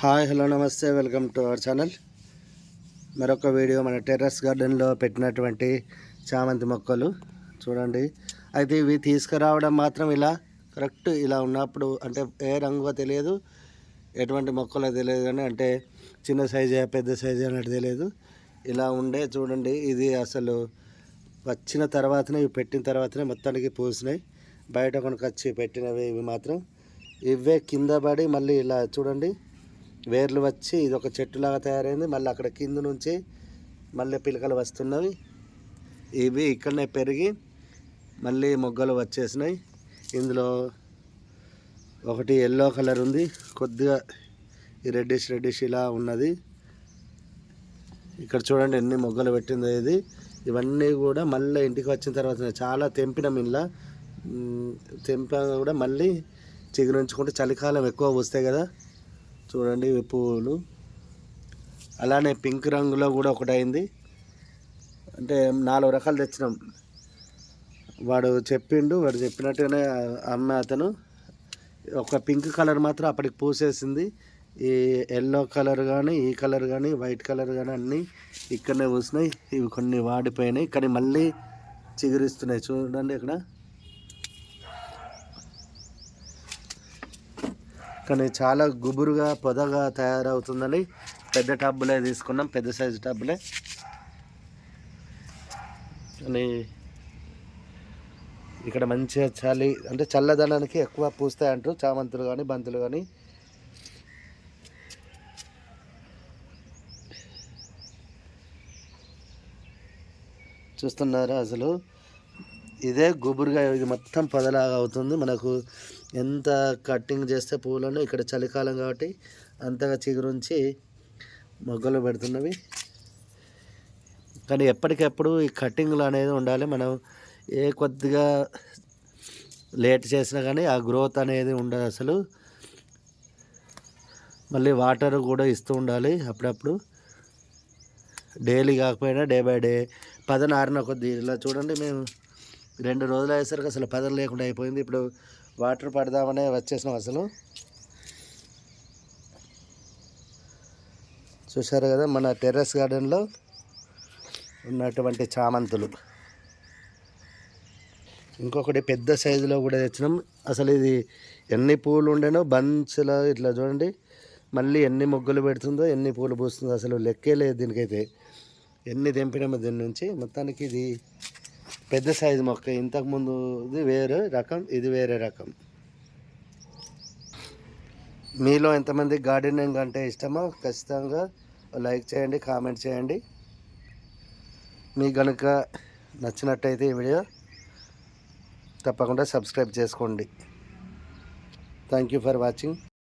Hi hello నమస్తే welcome to our channel. మరొక video మన టెర్రస్ గార్డెన్లో పెట్టినటువంటి చామంతి మొక్కలు. చూడండి. అయితే ఇవి తీసుకురావడం మాత్రం ఇలా కరెక్ట్ ఇలా ఉన్నప్పుడు అంటే ఏ రంగు తెలియదు ఎటువంటి మొక్కలో తెలియదు కానీ అంటే చిన్న సైజే పెద్ద సైజు అన్నట్టు తెలియదు. ఇలా ఉండే చూడండి ఇది అసలు వచ్చిన తర్వాతనే ఇవి పెట్టిన తర్వాతనే మొత్తానికి పూసినాయి. బయట కొనుకొచ్చి పెట్టినవి ఇవి మాత్రం. ఇవే కింద పడి మళ్ళీ ఇలా చూడండి. వేర్లు వచ్చి ఇది ఒక చెట్టులాగా తయారైంది. మళ్ళీ అక్కడ కింద నుంచి మళ్ళీ పిలకలు వస్తున్నవి. ఇవి ఇక్కడనే పెరిగి మళ్ళీ మొగ్గలు వచ్చేసినాయి. ఇందులో ఒకటి ఎల్లో కలర్ ఉంది. కొద్దిగా ఈ రెడ్డిష్ రెడ్డిష్ ఇలా ఉన్నది. ఇక్కడ చూడండి ఎన్ని మొగ్గలు పెట్టిందో ఇది. ఇవన్నీ కూడా మళ్ళీ ఇంటికి వచ్చిన తర్వాత చాలా తెంపినాం ఇంట్లో తెంపా కూడా మళ్ళీ చిగురించుకుంటే చలికాలం ఎక్కువ వస్తాయి కదా. చూడండి ఇవి పువ్వులు. అలానే పింక్ రంగులో కూడా ఒకటైంది. అంటే నాలుగు రకాలు తెచ్చినాం. వాడు చెప్పిండు వాడు చెప్పినట్టుగానే అమ్మ అతను. ఒక పింక్ కలర్ మాత్రం అప్పటికి పూసేసింది. ఈ ఎల్లో కలర్ కానీ ఈ కలర్ కానీ వైట్ కలర్ కానీ అన్నీ ఇక్కడనే పూసినాయి. ఇవి కొన్ని వాడిపోయినాయి. కానీ మళ్ళీ చిగురిస్తున్నాయి. చూడండి ఇక్కడ కానీ చాలా గుబురుగా పొదగా తయారవుతుందని పెద్ద టబ్బులే తీసుకున్నాం పెద్ద సైజు టబ్బులే. కానీ ఇక్కడ మంచిగా చలి అంటే చల్లదనానికి ఎక్కువ పూస్తాయి అంటారు చామంతులు కానీ బంతులు కానీ. చూస్తున్నారు అసలు? ఇదే గుబురుగా ఇది మొత్తం పొదలాగా అవుతుంది. మనకు ఎంత కట్టింగ్ చేస్తే పూలను ఇక్కడ చలికాలం కాబట్టి అంతగా చిగురుంచి మొగ్గలు పెడుతున్నవి. కానీ ఎప్పటికెప్పుడు ఈ కట్టింగ్లు అనేది ఉండాలి. మనం ఏ కొద్దిగా లేట్ చేసినా కానీ ఆ గ్రోత్ అనేది ఉండదు అసలు. మళ్ళీ వాటర్ కూడా ఇస్తూ ఉండాలి అప్పుడప్పుడు. డైలీ కాకపోయినా డే బై డే. పదనారిన కొద్ది ఇలా చూడండి మేము. రెండు రోజులు అయ్యేసరికి అసలు పదన లేకుండా అయిపోయింది. ఇప్పుడు వాటర్ పడదామనే వచ్చేసినాం అసలు. చూశారు కదా మన టెర్రస్ గార్డెన్లో ఉన్నటువంటి చామంతులు. ఇంకొకటి పెద్ద సైజులో కూడా తెచ్చినాం. అసలు ఇది ఎన్ని పూలు ఉండేనో బంచ్లో ఇట్లా చూడండి. మళ్ళీ ఎన్ని మొగ్గులు పెడుతుందో ఎన్ని పూలు పూస్తుందో అసలు లెక్కే లేదు దీనికైతే. ఎన్ని తెంపినామో దీని నుంచి. మొత్తానికి ఇది పెద్ద సైజు మొక్క ఇంతకుముందు వేరే రకం ఇది వేరే రకం. మీలో ఎంతమంది గార్డెనింగ్ అంటే ఇష్టమో ఖచ్చితంగా లైక్ చేయండి కామెంట్ చేయండి. మీకు కనుక నచ్చినట్టయితే ఈ వీడియో తప్పకుండా సబ్స్క్రైబ్ చేసుకోండి. Thank you for watching